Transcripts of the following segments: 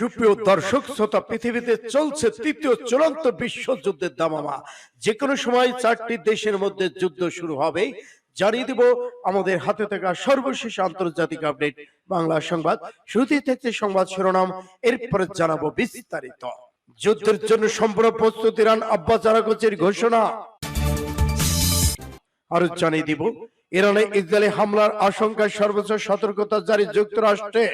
সুপ্রিয় দর্শক, শ্রোতা, পৃথিবীতে চলছে তৃতীয় চূড়ান্ত বিশ্বযুদ্ধের দামামা। যে কোনো সময় চারটি দেশের মধ্যে যুদ্ধ শুরু হবে। জানিয়ে দিব, আমাদের হাতে থাকা সর্বশেষ আন্তর্জাতিক আপডেট, বাংলা সংবাদ। শুরুতেই থাকছে সংবাদ শিরোনাম, এরপরে জানাব বিস্তারিত। যুদ্ধের জন্য সম্পূর্ণ প্রস্তুতি রান আব্বাস আরাগোচের ঘোষণা। আরও জানিয়ে দিব, ইরানে ইসরায়েলি হামলার আশঙ্কায় সর্বোচ্চ সতর্কতা জারি যুক্তরাষ্ট্রে।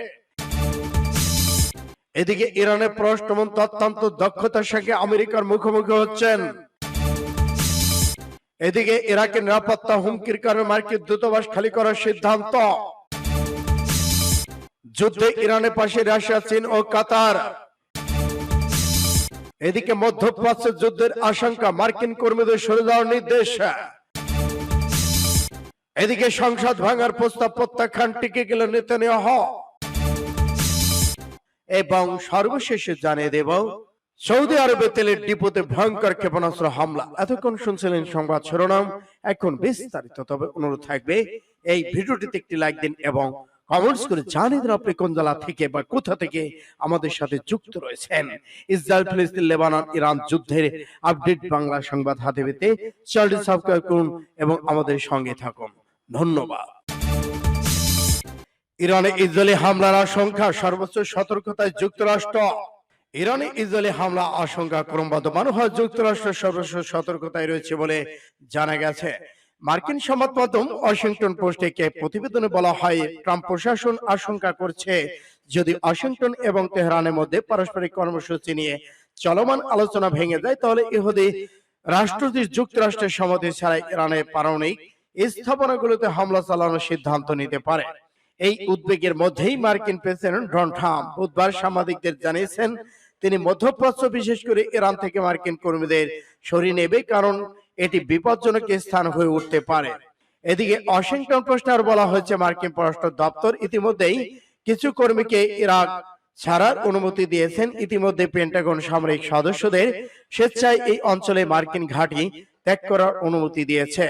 এদিকে ইরানের পররাষ্ট্রমন্ত্রী অত্যন্ত দক্ষতার সঙ্গে আমেরিকার মুখোমুখি হচ্ছেন। এদিকে ইরাকের নিরাপত্তা হুমকির কারণে মার্কিন দূতাবাস খালি করার সিদ্ধান্ত। যুদ্ধে ইরানের পাশে রাশিয়া, চীন ও কাতার। এদিকে মধ্যপ্রাচ্যের যুদ্ধের আশঙ্কা মার্কিন কর্মীদের সরে যাওয়ার নির্দেশ। এদিকে সংসদ ভাঙার প্রস্তাব প্রত্যাখ্যান টিকে গেল নেতানিয়াহ। এবং সর্বশেষে জানিয়ে দেব, সৌদি আরবে তেলের ডিপোতে ভয়ঙ্কর ক্ষেপণাস্ত্র হামলা। এতক্ষণ শুনছিলেন সংবাদ শিরোনাম। এখন বিস্তারিত, তবে অনুরোধ থাকবে, এই ভিডিওটিতে একটি লাইক দিন এবং কমেন্টস করে জানিয়ে দিন আপনি কোন জেলা থেকে বা কোথা থেকে আমাদের সাথে যুক্ত রয়েছেন। ইসরায়েল, ফিলিস্তিন, লেবানন, ইরান যুদ্ধের আপডেট বাংলা সংবাদ হাতে পেতে চ্যানেলটি সাবস্ক্রাইব করুন এবং আমাদের সঙ্গে থাকুন। ধন্যবাদ। ইরানে ইসরায়েলি হামলার আশঙ্কা, সর্বোচ্চ সতর্কতায় যুক্তরাষ্ট্র। ইরানে ইসরায়েলি হামলা আশঙ্কা ক্রমবর্ধমান হয় যুক্তরাষ্ট্র সর্বোচ্চ সতর্কতায় রয়েছে বলে জানা গেছে। মার্কিন সংবাদ মাধ্যম ওয়াশিংটন পোস্টে কে প্রতিবেদনে বলা হয়, ট্রাম্প প্রশাসন আশঙ্কা করছে যদি ওয়াশিংটন এবং তেহরানের মধ্যে পারস্পরিক কর্মসূচি নিয়ে চলমান আলোচনা ভেঙে যায়, তাহলে ইহুদি রাষ্ট্রটি যুক্তরাষ্ট্রের সম্মতি ছাড়াই ইরানের পারমাণবিক স্থাপনাগুলোতে হামলা চালানোর সিদ্ধান্ত নিতে পারে। এই উদ্বেগের মধ্যেই মার্কিন প্রেসিডেন্ট ডোনাল্ড ট্রাম্প বুধবার সাংবাদিকদের জানিয়েছেন তিনি মধ্যপ্রাচ্য বিশেষ করে ইরান থেকে মার্কিন কর্মীদের সরিয়ে নেবে কারণ এটি বিপজ্জনক স্থান হয়ে উঠতে পারে। এদিকে ওয়াশিংটন পোস্টে আর বলা হয়েছে মার্কিন পররাষ্ট্র দপ্তর ইতিমধ্যেই কিছু কর্মীকে ইরাক ছাড়ার অনুমতি দিয়েছেন। ইতিমধ্যে পেন্টাগন সামরিক সদস্যদের স্বেচ্ছায় এই অঞ্চলে মার্কিন ঘাঁটি ত্যাগ করার অনুমতি দিয়েছে।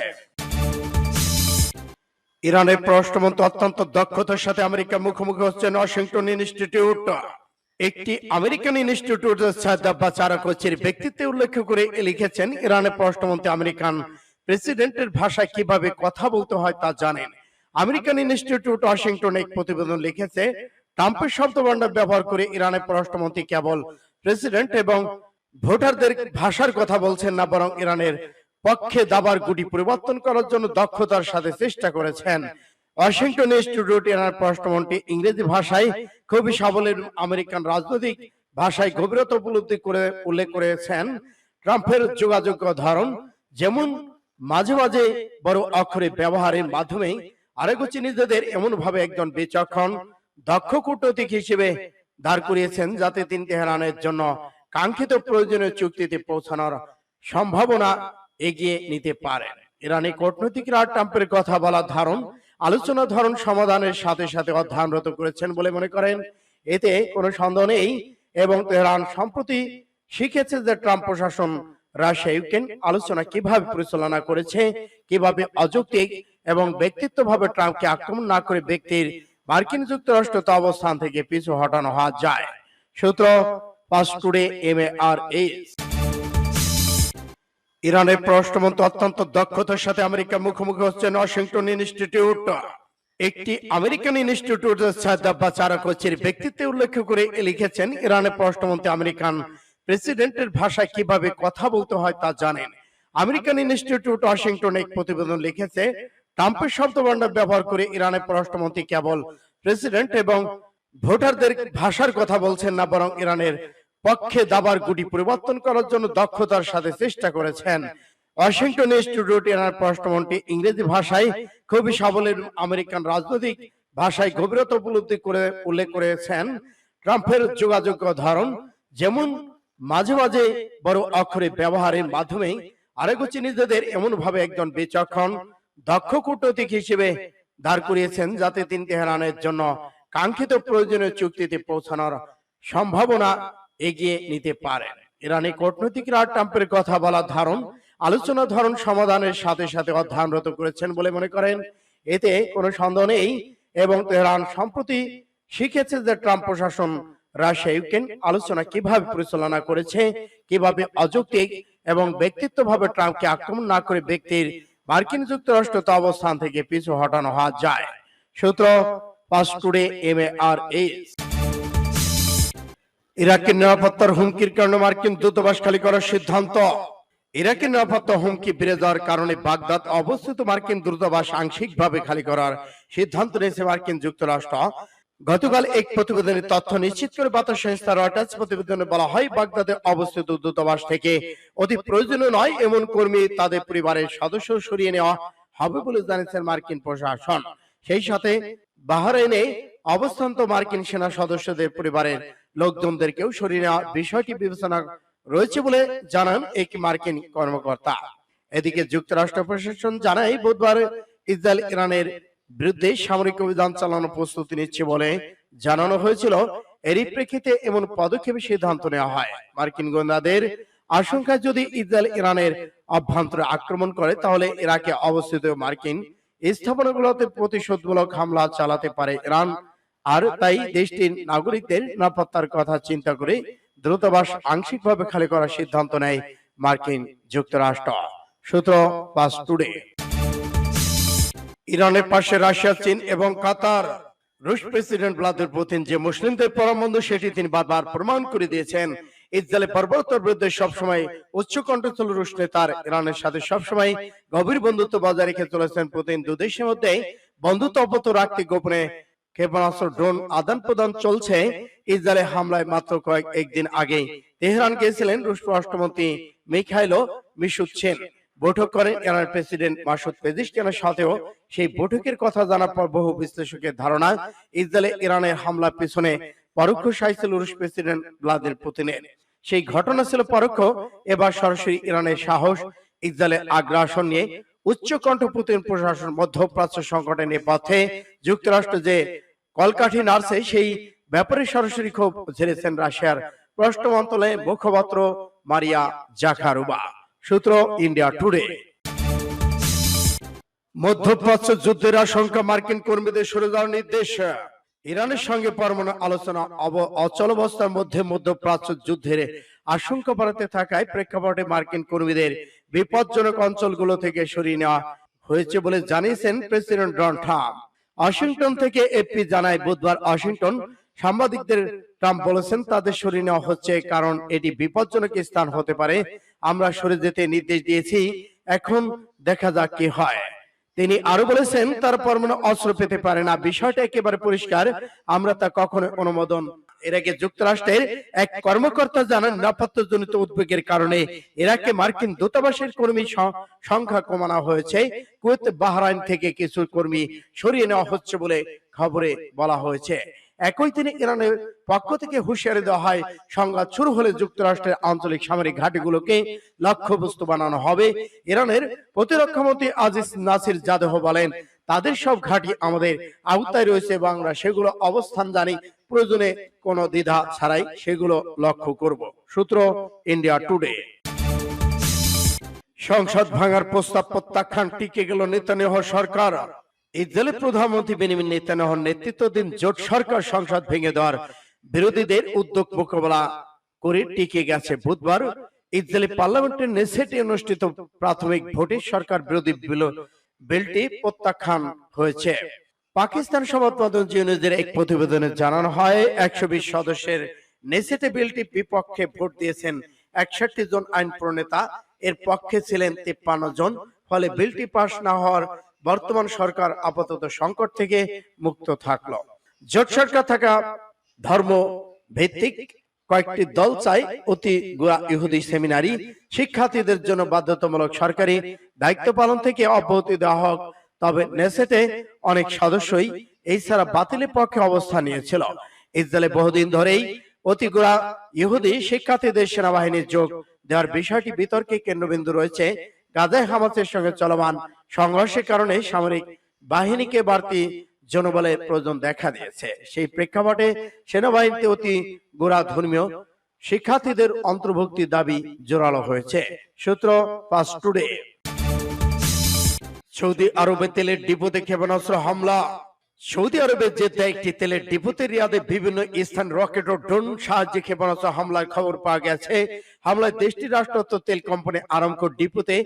ইরানের পররাষ্ট্রমন্ত্রী অত্যন্ত দক্ষতার সাথে আমেরিকার মুখোমুখি হচ্ছেন ওয়াশিংটন ইনস্টিটিউট একটি আমেরিকান ইনস্টিটিউট সাদাব্বা চারাকোচির ব্যক্তিত্বে উল্লেখ করে লিখেছেন ইরানের পররাষ্ট্রমন্ত্রী আমেরিকান প্রেসিডেন্টের ভাষায় কীভাবে কথা বলতে হয় তা জানেন। আমেরিকান ইনস্টিটিউট ওয়াশিংটন এক প্রতিবেদন লিখেছে ট্রাম্পের শব্দভাণ্ডার ব্যবহার করে ইরানের পররাষ্ট্রমন্ত্রী কেবল প্রেসিডেন্ট এবং ভোটারদের ভাষার কথা বলছেন না বরং ইরানের পক্ষে দাবার গুটি পরিবর্তন করার জন্য দক্ষতার সাথে চেষ্টা করেছেন। ওয়াশিংটন ইনস্টিটিউট এনার পররাষ্ট্রমন্ত্রী ইংরেজি ভাষায় খুবই সাবলীল আমেরিকান রাজনৈতিক ভাষায় গভীরতা উপলব্ধি করে উল্লেখ করেছেন। ট্রাম্পের যোগাযোগ ধরন যেমন মাঝে মাঝে বড় অক্ষরে ব্যবহারের মাধ্যমে আরেকটি নিজেদের এমন ভাবে একজন বিচক্ষণ, দক্ষ কূটনৈতিক হিসেবে দাঁড় করিয়েছেন যাতে তিনি তেহরানের জন্য কাঙ্ক্ষিত প্রয়োজনীয় চুক্তিতে পৌঁছানোর সম্ভাবনা এগিয়ে নিতে পারেন। ইরানি কূটনৈতিক কূটনৈতিকরা ট্রাম্পের কথা বলার ধারণ আলোচনা ধরন সমাধানের সাথে সাথে অধ্যয়নরত করেছেন বলে মনে করেন। এতে কোনো সন্দেহ নেই এবং তেহরান সম্প্রতি শিখেছে যে ট্রাম্প প্রশাসন রাশিয়া ইউক্রেন আলোচনা কীভাবে পরিচালনা করেছে কীভাবে অযৌক্তিক এবং ব্যক্তিত্বভাবে ট্রাম্পকে আক্রমণ না করে ব্যক্তির মার্কিন যুক্তরাষ্ট্র তো অবস্থান থেকে পিছু হটানো হওয়া যায়। সূত্র Pars today M R S ইরানের পররাষ্ট্রমন্ত্রী অত্যন্ত দক্ষতার সাথে আমেরিকার মুখোমুখি হচ্ছেন ওয়াশিংটন ইনস্টিটিউট একটি আমেরিকান ইনস্টিটিউট সাদাব্বা চারাকোচির ব্যক্তিত্বে উল্লেখ করে লিখেছেন, ইরানের পররাষ্ট্রমন্ত্রী আমেরিকান প্রেসিডেন্টের ভাষায় কীভাবে কথা বলতে হয় তা জানেন। আমেরিকান ইনস্টিটিউট ওয়াশিংটন এক প্রতিবেদন লিখেছে, ট্রাম্পের শব্দভাণ্ডার ব্যবহার করে ইরানের পররাষ্ট্রমন্ত্রী কেবল প্রেসিডেন্ট এবং ভোটারদের ভাষার কথা বলছেন না, বরং ইরানের পক্ষে দাবার গুটি পরিবর্তন করার জন্য দক্ষতার সাথে চেষ্টা করেছেন। ওয়াশিংটন ইনস্টিটিউট এনার পররাষ্ট্রমন্ত্রী ইংরেজি ভাষায় খুবই সাবলীল আমেরিকান রাজনৈতিক ভাষায় গভীরতা উপলব্ধি করে উল্লেখ করেছেন। ট্রাম্পের যোগাযোগ ধরন যেমন মাঝে মাঝে বড় অক্ষরে ব্যবহারের মাধ্যমে আরেকটি নিজেদের এমন ভাবে একজন বিচক্ষণ, দক্ষ কূটনৈতিক হিসেবে দাঁড় করিয়েছেন যাতে তিনি তেহরানের জন্য কাঙ্ক্ষিত প্রয়োজনীয় চুক্তিতে পৌঁছানোর সম্ভাবনা এগিয়ে নিতে পারেন। ইরানি কূটনৈতিকরা ট্রাম্পের কথা বলার ধারণ আলোচনা ধরন সমাধানের সাথে সাথে অধ্যয়নরত করেছেন বলে মনে করেন। এতে কোনো সন্দেহ নেই এবং তেহরান সম্প্রতি শিখেছে যে ট্রাম্প প্রশাসন রাশিয়া ইউক্রেন আলোচনা কীভাবে পরিচালনা করেছে কীভাবে অযৌক্তিক এবং ব্যক্তিত্বভাবে ট্রাম্পকে আক্রমণ না করে ব্যক্তির মার্কিন যুক্তরাষ্ট্র তো অবস্থান থেকে পিছু হটানো হওয়া যায়। সূত্র Pars today M R S ইরাকের নিরাপত্তার হুমকির কারণে মার্কিন দূতাবাস খালি করার সিদ্ধান্ত। ইরাকের নিরাপত্তা হুমকি বেড়ে যাওয়ার কারণে বাগদাদ অবস্থিত মার্কিন দূতাবাস আংশিকভাবে খালি করার সিদ্ধান্ত নিয়েছে মার্কিন যুক্তরাষ্ট্র। গতকাল এক প্রতিবেদনের তথ্য নিশ্চিত করে বার্তা সংস্থা রয়টার্স প্রতিবেদনে বলা হয় বাগদাদে অবস্থিত দূতাবাস থেকে অতি প্রয়োজনীয় নয় এমন কর্মী তাদের পরিবারের সদস্য সরিয়ে নেওয়া হবে বলে জানিয়েছেন মার্কিন প্রশাসন। সেই সাথে বাহরাইনে অবস্থান্ত মার্কিন সেনা সদস্যদের পরিবারের লোকজনদেরকেও সরিয়ে নেওয়ার বিষয়টি বিবেচনা রয়েছে বলে জানান এক মার্কিন কর্মকর্তা। এদিকে যুক্তরাষ্ট্র প্রশাসন জানায়, বুধবার ইসরায়েল ইরানের বিরুদ্ধে সামরিক অভিযান চালানোর প্রস্তুতি নিচ্ছে বলে জানানো হয়েছিল। এরই প্রেক্ষিতে এমন পদক্ষেপের সিদ্ধান্ত নেওয়া হয়। মার্কিন গোয়েন্দাদের আশঙ্কা, যদি ইসরায়েল ইরানের অভ্যন্তরে আক্রমণ করে, তাহলে ইরাকে অবস্থিত মার্কিন স্থাপনাগুলোতে প্রতিশোধমূলক হামলা চালাতে পারে ইরান। আর তাই দেশটির নাগরিকদের নিরাপত্তার কথা চিন্তা করে দূতাবাস আংশিকভাবে খালি করার সিদ্ধান্ত নেয় মার্কিন যুক্তরাষ্ট্র। সূত্র পাস টুডে। ইরানের পাশে রাশিয়া চীন এবং কাতার। রুশ প্রেসিডেন্ট ভ্লাদিমির পুতিন যে মুসলিমদের পরম বন্ধু সেটি তিনি বারবার প্রমাণ করে দিয়েছেন। ইসরায়েলের পর্বতের বিরুদ্ধে সবসময় উচ্চ কণ্ঠস্থল রুশ নেতার। ইরানের সাথে সবসময় গভীর বন্ধুত্ব বজায় রেখে চলেছেন পুতিন। দুদেশের মধ্যে বন্ধুত্ব অব্যাহত রাখতে গোপনে ক্ষেপণাস্ত্র ড্রোন আদান প্রদান চলছে। ইসরায়েলে হামলায় মাত্র কয়েক একদিন আগে তেহরান গিয়েছিলেন রুশ পররাষ্ট্রমন্ত্রী মিখাইলো মিশুচ্ছেন বৈঠক করেন ইরানের প্রেসিডেন্ট মাসুদ পেজিশকিয়ানের সাথেও সেই বৈঠকের কথা জানার পর বহু বিশ্লেষকের ধারণা ইসরায়েলে ইরানের হামলার পিছনে পরোক্ষ সাই ছিল রুশ প্রেসিডেন্ট ভ্লাদিমির পুতিনের। সেই ঘটনা ছিল পরোক্ষ। এবার সরাসরি ইরানের সাহস ইসরায়েলের আগ্রাসন নিয়ে উচ্চ কণ্ঠ পুতিন প্রশাসন মধ্যপ্রাচ্য সংকটের নেপথ্যে যুক্তরাষ্ট্র যে কলকাঠি নার্সে সেই ব্যাপারে সরাসরি ক্ষোভ ঝেড়েছেন রাশিয়ার পররাষ্ট্র মন্ত্রণালয়ের মুখপাত্র মারিয়া জাখারুবা। সূত্র ইন্ডিয়া টুডে। মধ্যপ্রাচ্য যুদ্ধের আশঙ্কা মার্কিন কর্মীদের সরে যাওয়ার নির্দেশ। ইরানের সঙ্গে পরমাণু আলোচনা অব- অচল অবস্থার মধ্যে মধ্যপ্রাচ্য যুদ্ধের আশঙ্কা বাড়াতে থাকায় প্রেক্ষাপটে মার্কিন কর্মীদের বিপজ্জনক অঞ্চলগুলো থেকে সরিয়ে নেওয়া হয়েছে বলে জানিয়েছেন প্রেসিডেন্ট ডোনাল্ড ট্রাম্প। ওয়াশিংটন থেকে এপি জানায় বুধবার ওয়াশিংটন সাংবাদিকদের ট্রাম্প বলেছেন তাদের সরিয়ে নেওয়া হচ্ছে কারণ এটি বিপজ্জনক স্থান হতে পারে। আমরা সরে যেতে নির্দেশ দিয়েছি এখন দেখা যাক কি হয়। তিনি আরও বলেছেন তার পরমাণু অস্ত্র পেতে পারে না বিষয়টা একেবারে পরিষ্কার আমরা তা কখনো অনুমোদন এর আগে যুক্তরাষ্ট্রের এক কর্মকর্তা জানান নিরাপত্তাজনিত উদ্বেগের কারণে ইরাকে মার্কিন দূতাবাসের কর্মী সংখ্যা কমানো হয়েছে। কুয়েত বাহরাইন থেকে কিছু কর্মী সরিয়ে নেওয়া হচ্ছে বলে খবরে বলা হয়েছে। একই দিনে ইরানের পক্ষ থেকে হুঁশিয়ারি দেওয়া হয় সংঘাত শুরু হলে যুক্তরাষ্ট্রের আঞ্চলিক সামরিক ঘাঁটিগুলোকে লক্ষ্যবস্তু বানানো হবে। ইরানের প্রতিরক্ষা মন্ত্রী আজিজ নাসির জাদেহ বলেন তাদের সব ঘাঁটি আমাদের আওতায় রয়েছে এবং আমরা সেগুলো অবস্থান জানি প্রয়োজনে কোনো দ্বিধা ছাড়াই সেগুলো লক্ষ্য করব। সূত্র ইন্ডিয়া টুডে। সংসদ ভাঙার প্রস্তাব প্রত্যাখ্যান টিকে গেল নেতানিয়াহ সরকার। ইসরায়েলের প্রধানমন্ত্রী বেনিমিন নেতানিয়াহুর নেতৃত্বাধীন জোট সরকার সংসদ ভেঙে দেওয়ার বিরোধীদের উদ্যোগ মোকাবেলা করে টিকে গেছে বুধবার। ইসরায়েলি পার্লামেন্টের নেসেটে অনুষ্ঠিত প্রাথমিক ভোটে সরকার বিরোধী বিল- বিলটি প্রত্যাখ্যান হয়েছে। পাকিস্তান সংবাদ মাধ্যম এক প্রতিবেদনে জানানো হয়, একশো বিশ সদস্যের নেসেটে বিলটি বিপক্ষে ভোট দিয়েছেন একষট্টি জন আইন প্রণেতা, এর পক্ষে ছিলেন তিপ্পান্ন জন, ফলে বিলটি পাশ না হওয়ার বর্তমান সরকার আপাতত সংকট থেকে মুক্ত থাকল। জোট সরকার থাকা ধর্ম ভিত্তিক কয়েকটি দল চাই, অতি গোড়া ইহুদি সেমিনারি, শিক্ষার্থীদের জন্য বাধ্যতামূলক সরকারি দায়িত্ব পালন থেকে অব্যাহতি দেওয়া হোক তবে নেসেটে অনেক সদস্যই এই ছাড়া বাতিলের পক্ষে অবস্থান নিয়েছিল। ইসরায়েলে বহুদিন ধরেই অতি গোড়া ইহুদি শিক্ষার্থীদের সেনাবাহিনীর যোগ দেওয়ার বিষয়টি বিতর্কে কেন্দ্রবিন্দু রয়েছে। গাজায় হামাসের সঙ্গে চলমান সংঘর্ষের কারণে সামরিক বাহিনীকে বাড়তি জনবলের প্রয়োজন দেখা দিয়েছে। সেই প্রেক্ষাপটে সেনাবাহিনীতে অতি গোড়া ধর্মীয় শিক্ষার্থীদের অন্তর্ভুক্তির দাবি জোরালো হয়েছে। সূত্র পাস টুডে সৌদি আরবে তেলের ডিপোতে ক্ষেপণাস্ত্র হামলা। সৌদি আরবের জেদ্দা একটি তেলের ডিপোতে রিয়াদে বিভিন্ন স্থান রকেট ও ড্রোন সাহায্যে ক্ষেপণাস্ত্র হামলার খবর পাওয়া গেছে। হামলায় দেশটির রাষ্ট্রত্ব তেল কোম্পানি আরামকো ডিপোতে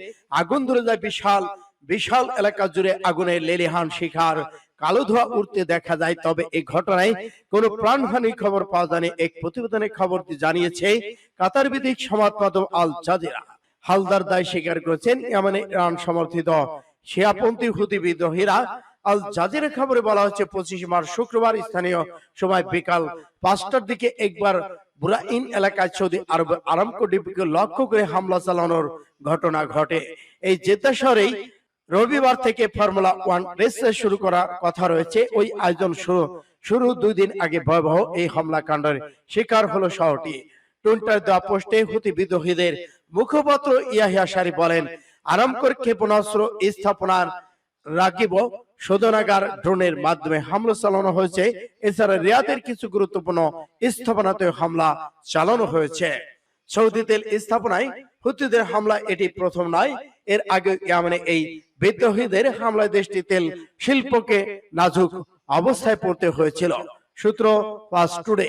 আগুন ধরে যায় বিশাল বিশাল এলাকা জুড়ে আগুনের লেলিহান শিখার কালো ধোয়া উঠতে দেখা যায়। তবে এই ঘটনায় কোনো প্রাণহানির খবর পাওয়া যায়নি। এক প্রতিবেদনে খবরটি জানিয়েছে, কাতার সংবাদ মাধ্যম আল জাজিরা হালদার দায় স্বীকার করেছেন, ইয়ামানে ইরান সমর্থিত শিয়াপন্থী হুতি বিদ্রোহীরা আল জাজিরা খবরে বলা হচ্ছে পঁচিশ মার্চ শুক্রবার স্থানীয় সময় বিকাল পাঁচটার দিকে একবার বুরাইন এলাকায় সৌদি আরব আরামকো ডিপিকে লক্ষ্য করে হামলা চালানোর ঘটনা ঘটে। এই জেদ্দা শহরেই রবিবার থেকে ফর্মুলা ওয়ান রেস শুরু করার কথা রয়েছে। ওই আয়োজন শুরু শুরু দুই দিন আগে ভয়াবহ এই হামলা কাণ্ডের শিকার হলো শহরটি। টুইটার দেওয়া পোস্টে হুতি বিদ্রোহীদের মুখপাত্র ইয়াহিয়া সারি বলেন আরামকর ক্ষেপণাস্ত্র স্থাপনার রাকিব শোধনাগার ড্রোনের মাধ্যমে হামলা চালানো হয়েছে। এছাড়া রিয়াদের কিছু গুরুত্বপূর্ণ স্থাপনাতে হামলা চালানো হয়েছে। সৌদি তেল স্থাপনায় হুতিদের হামলা এটি প্রথম নয়। এর আগে ইয়ামেনে এই বিদ্রোহীদের হামলায় দেশটি তেল শিল্পকে নাজুক অবস্থায় পড়তে হয়েছিল। সূত্র পাস টুডে।